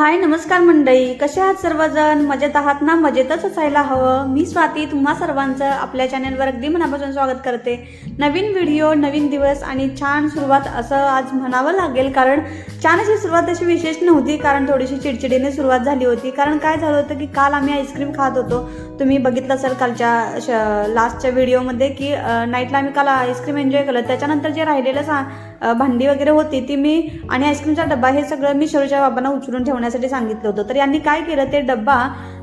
हाय नमस्कार मंडळी. कसे आहात सर्वजण? मजेत आहात ना? मजेतच असायला हवं. मी स्वाती तुम्हा सर्वांचं आपल्या चॅनलवर अगदी मनापासून स्वागत करते. नवीन व्हिडिओ नवीन दिवस आणि छान सुरुवात असं आज म्हणावं लागेल कारण छान अशी सुरुवात अशी विशेष नव्हती कारण थोडीशी चिडचिडीने सुरुवात झाली होती. कारण काय झालं होतं की काल आम्ही आईस्क्रीम खात होतो. तुम्ही बघितलं असेल कालच्या श लास्टच्या व्हिडिओमध्ये की नाईटला आम्ही काल आईस्क्रीम एन्जॉय केलं. त्याच्यानंतर जे राहिलेलं सा भांडी वगैरे होती ती मी आणि आईस्क्रीमचा डब्बा हे सगळं मी शरूच्या बाबांना उचलून ठेवण्यासाठी सांगितलं होतं. तर यांनी काय केलं ते डब्बा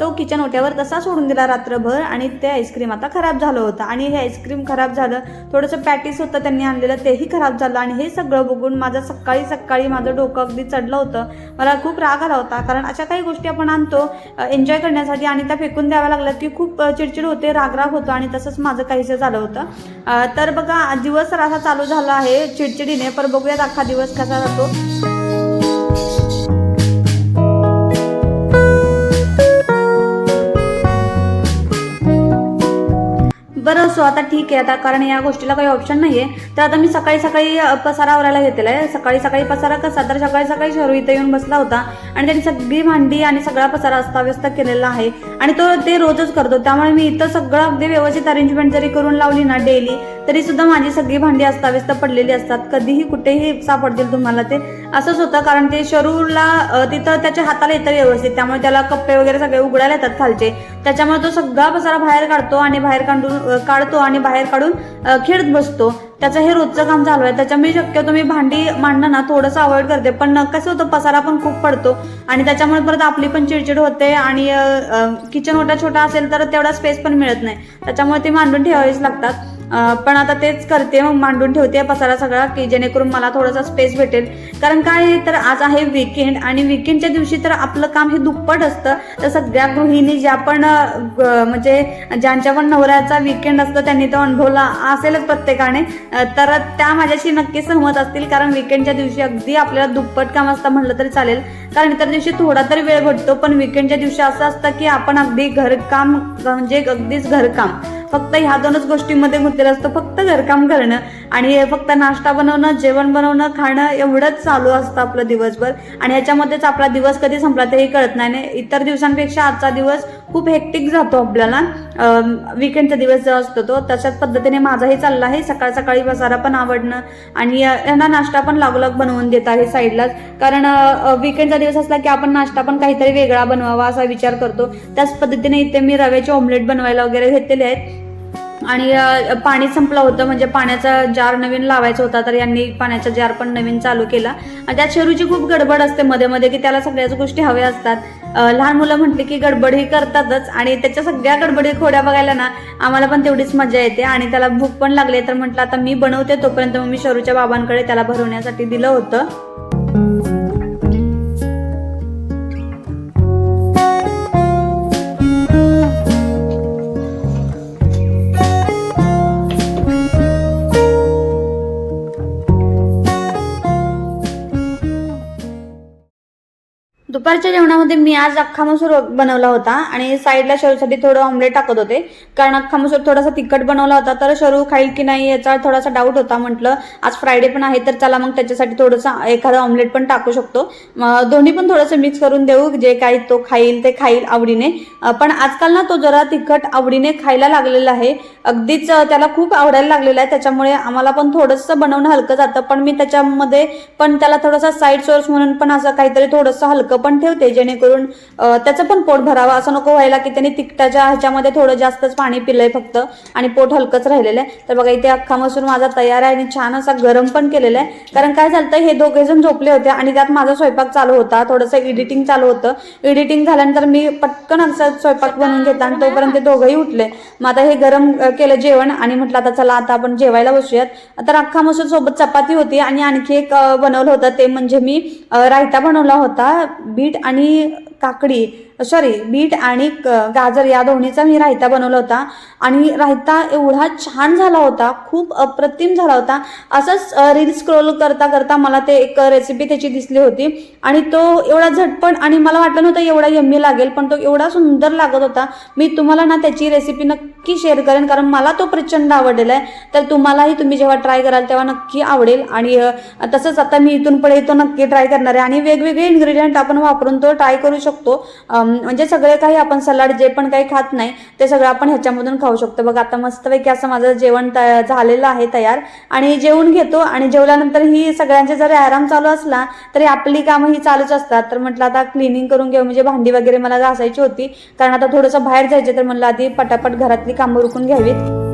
तो किचन ओट्यावर तसा सोडून दिला रात्रभर आणि ते आईस्क्रीम आता खराब झालं होतं. आणि हे आईस्क्रीम खराब झालं थोडंसं पॅटीस होतं त्यांनी आणलेलं तेही खराब झालं आणि हे सगळं बघून माझं सकाळी सकाळी माझं डोकं अगदी चढलं होतं. मला खूप राग आला होता कारण अशा काही गोष्टी आपण आणतो एन्जॉय करण्यासाठी आणि त्या फेकून द्याव्या लागल्यात की खूप चिडचिड होते राग राग होतो आणि तसंच माझं काहीसं झालं होतं. तर बघा दिवस तर असा चालू झाला आहे चिडचिडीने पर बघूयात अख्खा दिवस कसा जातो. बरं सो आता ठीक आहे. आता कारण या गोष्टीला काही ऑप्शन नाही आहे तर आता मी सकाळी सकाळी पसारा आवरायला घेतलेला आहे. सकाळी सकाळी पसारा कसा? तर सकाळी सकाळी शरू इथे येऊन बसला होता आणि त्यांनी सगळी भांडी आणि सगळा पसारा अस्ताव्यस्त केलेला आहे. आणि तो ते रोजच करतो. त्यामुळे मी इथं सगळं अगदी व्यवस्थित अरेंजमेंट जरी करून लावली ना डेली तरी सुद्धा माझी सगळी भांडी अस्ताव्यस्त पडलेली असतात. कधीही कुठेही सापडतील तुम्हाला ते. असंच होतं कारण ते शरूरला तिथं त्याच्या हाताला येतं व्यवस्थित. त्यामुळे त्याला कप्पे वगैरे सगळे उघडायला येतात खालचे. त्याच्यामुळे तो सगळा पसारा बाहेर काढतो आणि बाहेर काढून काढतो आणि बाहेर काढून खेळत बसतो. त्याचं हे रोजचं काम चालू आहे. त्याच्यामुळे शक्यतो मी भांडी मांडणं ना थोडंसं अवॉइड करते. पण कसं होतं पसारा पण खूप पडतो. आणि त्याच्यामुळे परत आपली पण चिडचिड होते आणि किचन ओटा छोटा असेल तर तेवढा स्पेस पण मिळत नाही. त्याच्यामुळे ते मांडून ठेवावेच लागतात. पण आता तेच करते मग मांडून ठेवते पसारा सगळा की जेणेकरून मला थोडासा स्पेस भेटेल. कारण काय तर आज आहे विकेंड आणि विकेंडच्या दिवशी तर आपलं काम हे दुप्पट असतं. तर सगळ्या गृहिणी ज्या पण म्हणजे ज्यांच्या पण नवऱ्याचा विकेंड असतो त्यांनी तो अनुभवला असेलच प्रत्येकाने. तर त्या माझ्याशी नक्की सहमत असतील कारण विकेंडच्या दिवशी अगदी आपल्याला दुप्पट काम असतं म्हणलं तरी चालेल. कारण इतर दिवशी थोडा तरी वेळ भेटतो पण विकेंडच्या दिवशी असं असतं की आपण अगदी घरकाम म्हणजे अगदीच घरकाम. फक्त ह्या दोनच गोष्टींमध्ये गुंतलेलं असतं फक्त घरकाम करणं. आणि फक्त नाश्ता बनवणं जेवण बनवणं खाणं एवढंच चालू असतं आपलं दिवसभर. आणि याच्यामध्येच आपला दिवस कधी संपला तेही कळत नाही. आणि इतर दिवसांपेक्षा आजचा दिवस खूप हेक्टिक जातो आपल्याला. विकेंडचा दिवस जो असतो तो तशाच पद्धतीने माझाही चालला आहे. सकाळ सकाळी बसारा पण आवडणं. आणि यांना नाश्ता पण लागोलाग बनवून देत आहे साईडलाच. कारण विकेंडचा दिवस असला की आपण नाश्ता पण काहीतरी वेगळा बनवावा असा विचार करतो. त्याच पद्धतीने इथे मी रव्याचे ऑमलेट बनवायला वगैरे घेतलेले आहेत. आणि पाणी संपलं होतं म्हणजे पाण्याचा जार नवीन लावायचा होता तर यांनी पाण्याचा जार पण नवीन चालू केला. आणि त्यात शेरूची खूप गडबड असते मध्ये मध्ये की त्याला सगळ्याच गोष्टी हव्या असतात. लहान मुलं म्हटली की गडबड ही करतातच आणि त्याच्या सगळ्या गडबडी खोड्या बघायला ना आम्हाला पण तेवढीच मजा येते. आणि त्याला भूक पण लागली तर म्हटलं आता मी बनवते तोपर्यंत मग मी शरूच्या बाबांकडे त्याला भरवण्यासाठी दिलं होतं. दुपारच्या जेवणामध्ये मी आज अख्खा मसूर बनवला होता आणि साईडला शरूसाठी थोडं ऑमलेट टाकत होते. कारण अख्खा मसूर थोडासा तिखट बनवला होता तर शरू खाईल की नाही याचा थोडासा डाऊट होता म्हटलं आज फ्रायडे पण आहे तर चला मग त्याच्यासाठी थोडंसं एखादं ऑमलेट पण टाकू शकतो. दोन्ही पण थोडंसं मिक्स करून देऊ जे काही तो खाईल ते खाईल आवडीने. पण आजकाल ना तो जरा तिखट आवडीने खायला लागलेला आहे. अगदीच त्याला खूप आवडायला लागलेला आहे त्याच्यामुळे आम्हाला पण थोडंसं बनवणं हलकं जातं पण मी त्याच्यामध्ये पण त्याला थोडासा साईड सोर्स म्हणून पण असं काहीतरी थोडंसं हलकं पण ठेवते जेणेकरून त्याचं पण पोट भरावं. असं नको व्हायला की त्यांनी तिखटाच्या ह्याच्यामध्ये थोडं जास्तच पाणी पिलंय फक्त आणि पोट हलकंच राहिलेलं आहे. तर बघा इथे अख्खा मसूर माझा तयार आहे आणि छान असा गरम पण केलेला आहे. कारण काय झालं हे दोघे जण झोपले होते आणि त्यात माझा स्वयंपाक चालू होता. थोडंसं एडिटिंग चालू होतं. एडिटिंग झाल्यानंतर मी पटकन असं स्वयंपाक बनवून घेतला आणि तोपर्यंत ते दोघंही उठले. मग आता हे गरम केलं जेवण आणि म्हटलं आता चला आता आपण जेवायला बसूयात. तर अख्खा मसूर सोबत चपाती होती आणि आणखी एक बनवलं होतं. ते म्हणजे मी रायता बनवला होता बीट आणि काकडी सॉरी बीट आणि क- गाजर या दोन्हीचा मी रायता बनवला होता. आणि रायता एवढा छान झाला होता खूप अप्रतिम झाला होता. असंच रील स्क्रोल करता करता मला ते एक रेसिपी त्याची दिसली होती. आणि तो एवढा झटपट आणि मला वाटलं नव्हतं एवढा यम्मी लागेल पण तो एवढा सुंदर लागत होता. मी तुम्हाला ना त्याची रेसिपी नक्की शेअर करेन कारण मला तो प्रचंड आवडलेला आहे. तर तुम्हालाही तुम्ही जेव्हा ट्राय कराल तेव्हा नक्की आवडेल. आणि तसंच आता मी इथून पुढे तो नक्की ट्राय करणार आहे. आणि वेगवेगळे इन्ग्रेडियंट आपण वापरून तो ट्राय करू शकतो. शकतो. म्हणजे सगळे काही आपण सलाड जे पण काही खात नाही ते सगळं आपण ह्याच्यामधून खाऊ शकतो. बघा आता मस्तपैकी असं माझं जेवण झालेलं आहे तयार. आणि जेवून घेतो आणि जेवल्यानंतर ही सगळ्यांचे जरी आराम चालू असला तरी आपली कामं ही चालूच असतात. तर म्हटलं आता क्लिनिंग करून घेऊ. म्हणजे भांडी वगैरे मला घासायची होती. कारण आता थोडंसं बाहेर जायचं तर म्हटलं आधी पटापट घरातली कामं रुकून घ्यावीत.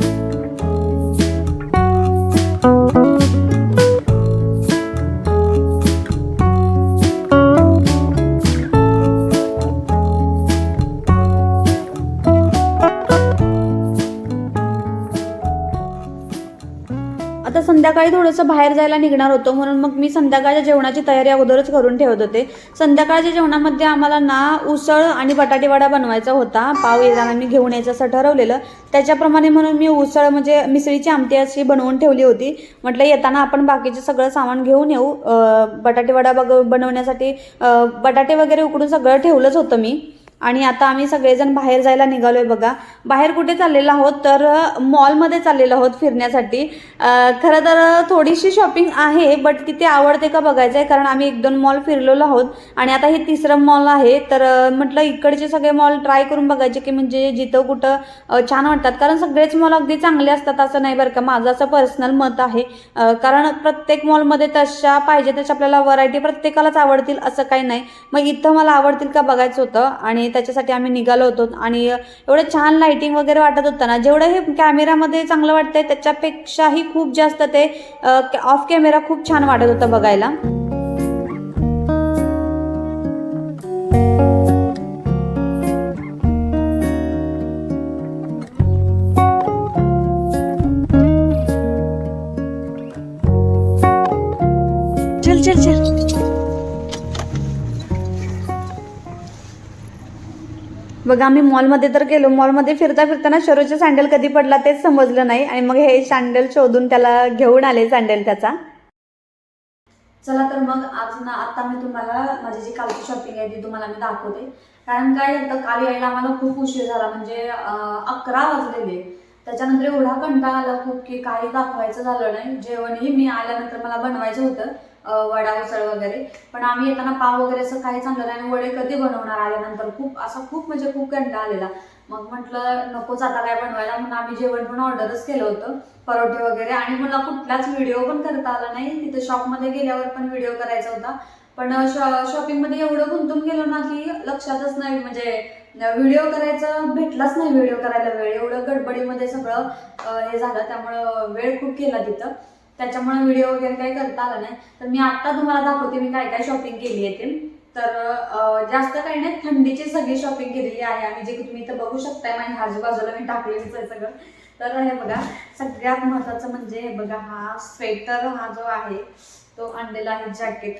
संध्याकाळी थोडंसं बाहेर जायला निघणार होतो म्हणून मग मी संध्याकाळच्या जेवणाची तयारी अगोदरच करून ठेवत होते. संध्याकाळच्या जेवणामध्ये आम्हाला ना उसळ आणि बटाटेवाडा बनवायचा होता. पाव येताना मी घेऊन यायचं असं ठरवलेलं. त्याच्याप्रमाणे म्हणून मी उसळ म्हणजे मिसळीची आमटी अशी बनवून ठेवली होती. म्हटलं येताना आपण बाकीचे सगळं सामान घेऊन येऊ. बटाटेवडा बग बनवण्यासाठी बटाटे वगैरे उकडून सगळं ठेवलंच होतं मी. आणि आता आम्ही सगळेजण बाहेर जायला निघालोय बघा. बाहेर कुठे चाललेलो आहोत? तर मॉलमध्ये चाललेलो आहोत फिरण्यासाठी. खरं तर थोडीशी शॉपिंग आहे बट तिथे आवडते का बघायचं आहे कारण आम्ही एक दोन मॉल फिरलेलो आहोत. आणि आता हे तिसरं मॉल आहे. तर म्हटलं इकडचे सगळे मॉल ट्राय करून बघायचे की म्हणजे जिथं कुठं छान वाटतात. कारण सगळेच मॉल अगदी चांगले असतात असं नाही बरं का. माझं असं पर्सनल मत आहे. कारण प्रत्येक मॉलमध्ये तशा पाहिजे तशा आपल्याला व्हरायटी प्रत्येकालाच आवडतील असं काही नाही. मग इथं मला आवडतील का बघायचं होतं. आणि त्याच्यासाठी आम्ही निघालो होतो. आणि एवढं छान लाइटिंग वगैरे वाटत होतं ना जेवढं हे कॅमेरामध्ये चांगलं वाटतंय त्याच्यापेक्षाही खूप जास्त ते ऑफ कॅमेरा खूप छान वाटत होतं बघायला. चल चल चल. बघा आम्ही मॉलमध्ये तर गेलो. मॉलमध्ये फिरता फिरताना शरूचे सँडल कधी पडला तेच समजलं नाही. आणि मग हे सँडल शोधून त्याला घेऊन आले सँडल त्याचा. चला तर मग आज ना आता मी तुम्हाला माझी जी कालची शॉपिंग आहे ती तुम्हाला मी दाखवते. कारण काय झालं काल यायला आम्हाला खूप उशीर झाला. म्हणजे अकरा वाजलेले. त्याच्यानंतर एवढा कंटाळा आला खूप की काही दाखवायचं झालं नाही. जेवणही मी आल्यानंतर मला बनवायचं होतं. वडा उसळ वगैरे. पण आम्ही येताना पाव वगैरे असं काहीच आणलं नाही आणि वडे कधी बनवणार आल्यानंतर खूप असं खूप म्हणजे खूप कंटाळा आलेला. मग म्हटलं नकोच आता काय बनवायला म्हणून आम्ही जेवण पण ऑर्डरच केलं होतं परोठे वगैरे. आणि मला कुठलाच व्हिडिओ पण करता आला नाही. तिथे शॉपमध्ये गेल्यावर पण व्हिडिओ करायचा होता. पण शॉपिंगमध्ये एवढं गुंतून गेलो ना की लक्षातच नाही म्हणजे व्हिडिओ करायचं भेटलाच नाही व्हिडिओ करायला वेळ. एवढं गडबडीमध्ये सगळं हे झालं. त्यामुळं वेळ खूप केला तिथं. त्याच्यामुळे व्हिडिओ वगैरे काही करता आला नाही. तर मी आत्ता तुम्हाला दाखवते मी काय काय शॉपिंग केली आहे ते. तर जास्त काही नाही थंडीची सगळी शॉपिंग केलेली आहे आणि जे की तुम्ही इथं बघू शकताय माझ्या आजूबाजूला मी टाकलेलीच आहे सगळं. तर हे बघा सगळ्यात महत्त्वाचं म्हणजे हे बघा हा स्वेटर हा जो आहे तो आणलेला आहे जॅकेट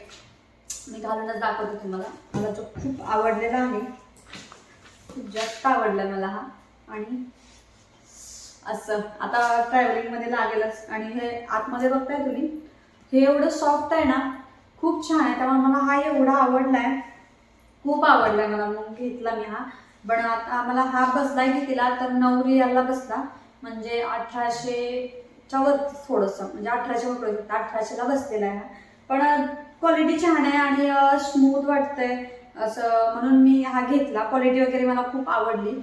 मी घालूनच दाखवते तुम्हाला. मला तो खूप आवडलेला आहे. खूप जास्त आवडला मला हा. आणि असं. आता ट्रॅव्हलिंगमध्ये लागेलच. आणि हे आतमध्ये बघताय तुम्ही? हे एवढं सॉफ्ट आहे ना खूप छान आहे. त्यामुळे मला हा एवढा आवडलाय. खूप आवडलाय मला. मग घेतला मी हा. पण आता मला हा बसलाय घेतला तर नऊ रियाला बसला. म्हणजे अठराशेच्या वर थोडंसं. म्हणजे अठराशे वर होतं अठराशेला बसलेला आहे पण क्वालिटी छान आहे आणि स्मूथ वाटतंय. असं म्हणून मी हा घेतला. क्वालिटी वगैरे मला खूप आवडली.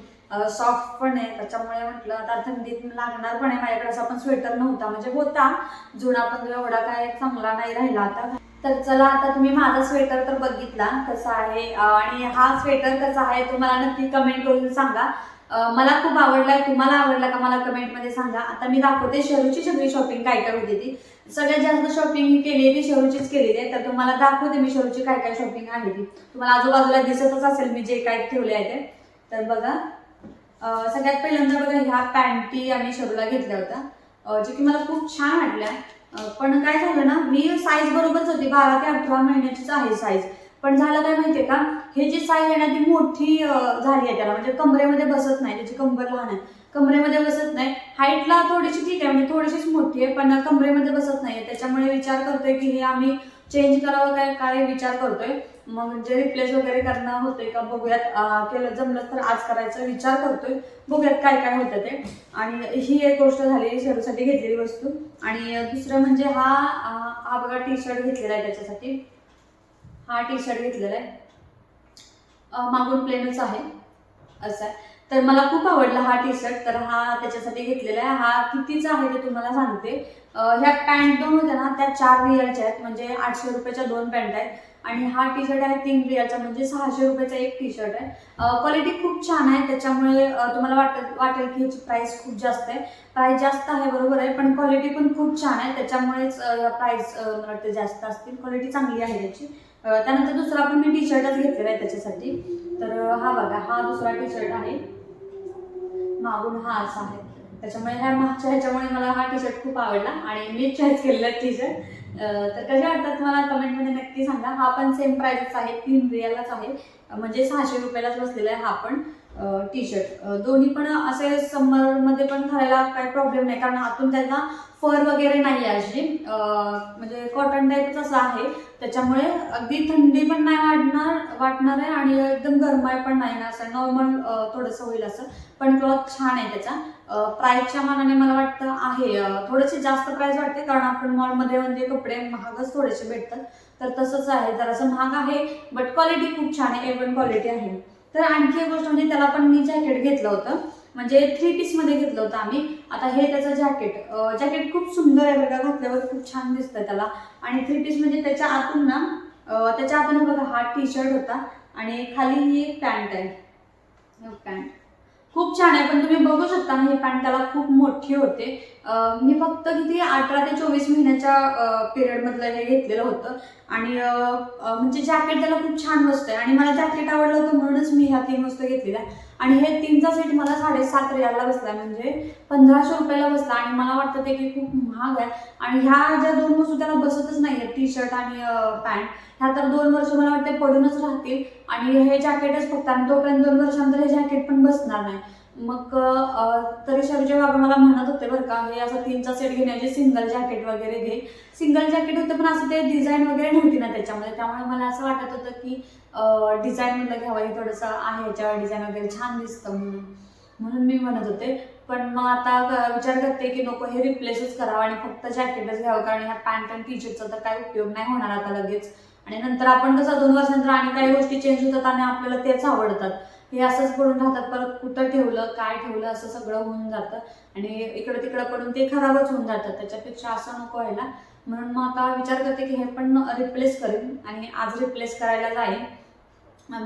सॉफ्ट पण आहे. त्याच्यामुळे म्हटलं आता थंडीत लागणार पण आहे. माझ्याकडे असा पण स्वेटर नव्हता. म्हणजे होता. जुना पण एवढा काय चांगला नाही राहिला आता. तर चला आता तुम्ही माझा स्वेटर तर बघितला. कसा आहे? आणि हा स्वेटर कसा आहे तुम्हाला नक्की कमेंट करून सांगा. मला खूप आवडलाय. तुम्हाला आवडला का मला कमेंटमध्ये सांगा. आता मी दाखवते शेरूची सगळी शॉपिंग काय काय होती ती. सगळ्यात जास्त शॉपिंग ही केली आहे ती शेरूचीच केलेली आहे. तर तुम्हाला दाखवते मी शेरूची काय काय शॉपिंग आहे ती. तुम्हाला आजूबाजूला दिसतच असेल मी जे काय ठेवले आहे ते. तर बघा. सगळ्यात पहिल्यांदा बघा ह्या पॅन्टी आम्ही शरूला घेतल्या होत्या. जे की मला खूप छान वाटल्या. पण काय झालं ना मी साईज बरोबरच होती. बारा ते अठरा महिन्याचीच आहे साईज पण झालं काय माहितीये का? हे जी साईज आहे ना ती मोठी झाली आहे त्याला. म्हणजे कमरेमध्ये बसत नाही. त्याची कंबर लहान आहे. कमरेमध्ये बसत नाही. हाईटला थोडीशी ठीक आहे. म्हणजे थोडीशीच मोठी आहे पण कमरेमध्ये बसत नाही त्याच्यामुळे विचार करतोय की हे आम्ही चेंज करावं काय? काय विचार करतोय? मग जे रिप्लेस वगैरे करणं होतंय का बघूयात. केलं जमलं तर आज करायचा विचार करतोय. बघूयात काय काय होतं ते. आणि ही एक गोष्ट झाली शेरूसाठी घेतलेली वस्तू. आणि दुसरं म्हणजे हा हा बघा टी शर्ट घेतलेला आहे त्याच्यासाठी. हा टी शर्ट घेतलेला आहे. मागून प्लेनच आहे. असं आहे. तर मला खूप आवडला हा टी शर्ट तर हा त्याच्यासाठी घेतलेला आहे. हा कितीचा आहे ते तुम्हाला सांगते. ह्या पॅन्ट दोन होत्या ना त्या चार रिअलच्या आहेत. म्हणजे आठशे रुपयाच्या दोन पॅन्ट आहेत. आणि हा टी शर्ट आहे तीन रिअलचा म्हणजे सहाशे रुपयाचा एक टी शर्ट आहे क्वालिटी खूप छान आहे. त्याच्यामुळे तुम्हाला वाटत वाटेल की ह्याची प्राईस खूप जास्त आहे. प्राईस जास्त आहे बरोबर आहे. पण क्वालिटी पण खूप छान आहे. त्याच्यामुळेच प्राईस मला वाटतं जास्त असतील. क्वालिटी चांगली आहे त्याची. त्यानंतर दुसरा पण मी टी शर्टच घेतलेला आहे त्याच्यासाठी. तर हा बघा हा दुसरा टी शर्ट आहे. मागून हा असा आहे. त्याच्यामुळे ह्या मागच्या ह्याच्यामुळे मला हा टी शर्ट खूप आवडला आणि मी चॉईस केलेला टी शर्ट तर कसे वाटतात मला कमेंटमध्ये नक्की सांगा. हा पण सेम प्राइसच आहे तीन रियालाच आहे. म्हणजे सहाशे रुपयालाच बसलेला आहे हा पण टी शर्ट दोन्ही पण असे समरमध्ये पण घालायला काही प्रॉब्लेम नाही. कारण आतून त्यांना फर वगैरे नाही आहे अशी. म्हणजे कॉटन टाईपच असं आहे. त्याच्यामुळे अगदी थंडी पण नाही वाढणार वाटणार आहे आणि एकदम गरमाय पण नाही ना असं. नॉर्मल थोडंसं होईल असं. पण क्लॉथ छान आहे त्याचा. प्राईसच्या मानाने मला वाटतं आहे. थोडेसे जास्त प्राईस वाटते कारण आपण मॉलमध्ये म्हणजे कपडे महागच थोडेसे भेटतात. तर तसंच आहे. जरासं महाग आहे बट क्वालिटी खूप छान आहे. एवन क्वालिटी आहे. तर आणखी एक गोष्ट म्हणजे त्याला पण मी जॅकेट घेतलं होतं. म्हणजे थ्री पीसमध्ये घेतलं होतं आम्ही. आता हे त्याचं जॅकेट जॅकेट खूप सुंदर आहे बघा घातल्यावर खूप छान दिसतं त्याला. आणि थ्री पीस म्हणजे त्याच्या आतून ना त्याच्या आतून बघा हा टी शर्ट होता आणि खाली ही एक पॅन्ट आहे. पॅन्ट खूप छान आहे पण तुम्ही बघू शकता ही पॅन्ट त्याला खूप मोठी होते. मी फक्त किती अठरा ते चोवीस महिन्याच्या पिरियड मधलं हे घेतलेलं होतं. आणि म्हणजे जॅकेट त्याला खूप छान बसतंय आणि मला जॅकेट आवडलं होतं म्हणूनच मी ह्या तीन वस्तू घेतलेल्या. आणि हे तीनचा सेट मला साडेसात रियाला बसला म्हणजे पंधराशे रुपयाला बसला. आणि मला वाटतं ते की खूप महाग आहे. आणि ह्या ज्या दोन वस्तू त्याला बसतच नाही टी शर्ट आणि पॅन्ट ह्या तर दोन वर्ष मला वाटते पडूनच राहतील. आणि हे जॅकेटच फक्त आणि तोपर्यंत दोन वर्षानंतर हे जॅकेट पण बसणार नाही. मग तरी शरीचे बाबा मला म्हणत होते बरं का हे असं तीनचा सेट घेण्याचे सिंगल जॅकेट वगैरे घे. सिंगल जॅकेट होतं पण असं ते डिझाईन वगैरे नव्हती ना त्याच्यामध्ये. त्यामुळे मला असं वाटत होतं की डिझाईन मधलं घ्यावं हे थोडंसं आहे याच्यावर डिझाईन वगैरे छान दिसतं म्हणून. म्हणून मी म्हणत होते. पण मग आता विचार करते की नको हे रिप्लेसच करावं आणि फक्त जॅकेटच घ्यावं कारण ह्या पॅन्ट आणि टी शर्टचा तर काय उपयोग नाही होणार आता लगेच. आणि नंतर आपण कसं दोन वर्षानंतर आणि काही गोष्टी चेंज होतात आणि आपल्याला तेच आवडतात. हे असंच पडून राहतात. परत कुठं ठेवलं काय ठेवलं असं सगळं होऊन जातं. आणि इकडं तिकडं पडून ते खराबच होऊन जातात. त्याच्यापेक्षा असं नको व्हायला म्हणून मग आता विचार करते की हे पण रिप्लेस करेन आणि आज रिप्लेस करायला जाईन.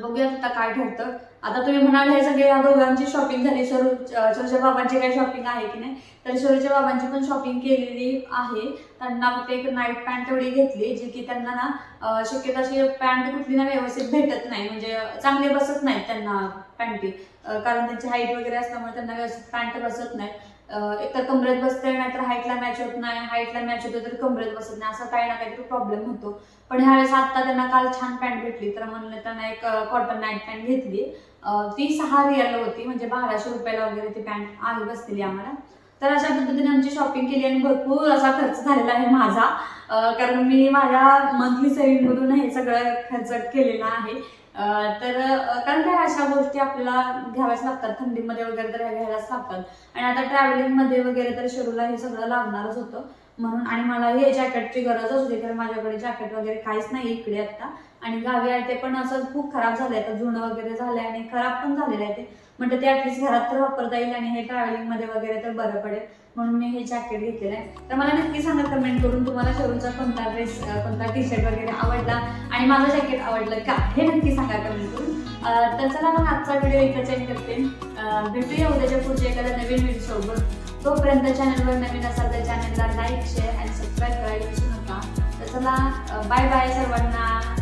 बघूयात आता काय ठरतं. आता तुम्ही म्हणाल हे सगळे या दोघांची शॉपिंग झाली. सरू शरूच्या बाबांची काही शॉपिंग आहे की नाही? तर शरूच्या बाबांची पण शॉपिंग केलेली आहे. त्यांना फक्त एक नाईट पॅन्ट तेवढी घेतली जी की त्यांना ना अं, शक्यतो अशी पॅन्ट कुठली ना व्यवस्थित भेटत नाही. म्हणजे चांगले बसत नाहीत त्यांना पॅन्टी कारण त्यांची हाईट वगैरे असल्यामुळे त्यांना व्यवस्थित पॅन्ट बसत नाही. एकतर कमरेत बसते नाहीतर हाईटला मॅच होत नाही हाईटला मॅच होते तर कमरेत बसत नाही असा काही ना काहीतरी प्रॉब्लेम होतो. पण ह्यावेळेस आता त्यांना काल छान पॅन्ट भेटली तर म्हणलं त्यांना एक कॉटन नाईट पॅन्ट घेतली. ती सहा रिअल होती म्हणजे बाराशे रुपयाला वगैरे ती पॅन्ट आहे बसलेली आम्हाला. तर अशा पद्धतीने आमची शॉपिंग केली आणि भरपूर असा खर्च झालेला आहे माझा. कारण मी माझ्या मंथली सेव्हिंगमधून हे सगळं खर्च केलेला आहे. तर कारण काय अशा गोष्टी आपल्याला घ्याव्याच लागतात. थंडीमध्ये वगैरे तर ह्या घ्यायलाच लागतात. आणि आता ट्रॅव्हलिंगमध्ये वगैरे तर शेरूला हे सगळं लागणारच होतं. म्हणून आणि मला हे जॅकेटची गरज होती कारण माझ्याकडे जॅकेट वगैरे काहीच नाही इकडे आता आणि गावी आहे ते पण असं खूप खराब झालंय. आता जुनं वगैरे झालंय आणि खराब पण झालेलं आहे ते. म्हणजे ते ऍटलीस्ट घरात तर वापरता येईल आणि हे ट्रॅव्हलिंगमध्ये वगैरे तर बरं पडेल. म्हणून मी हे जॅकेट घेतलेलं आहे. तर मला नक्की सांगा कमेंट करून तुम्हाला शरूचा कोणता ड्रेस कोणता टी शर्ट वगैरे आवडला आणि माझं जॅकेट आवडलं का? हे नक्की सांगा कमेंट करून. तर चला मग आजचा व्हिडिओ इथं चेक करते. भेटूया उद्याच्या पुढच्या एखाद्या नवीन व्हिडिओसोबत तोपर्यंत चॅनलवर नवीन असाल तर चॅनलला लाईक शेअर आणि सबस्क्राईब करायला विसरू नका. तर चला बाय बाय सर्वांना.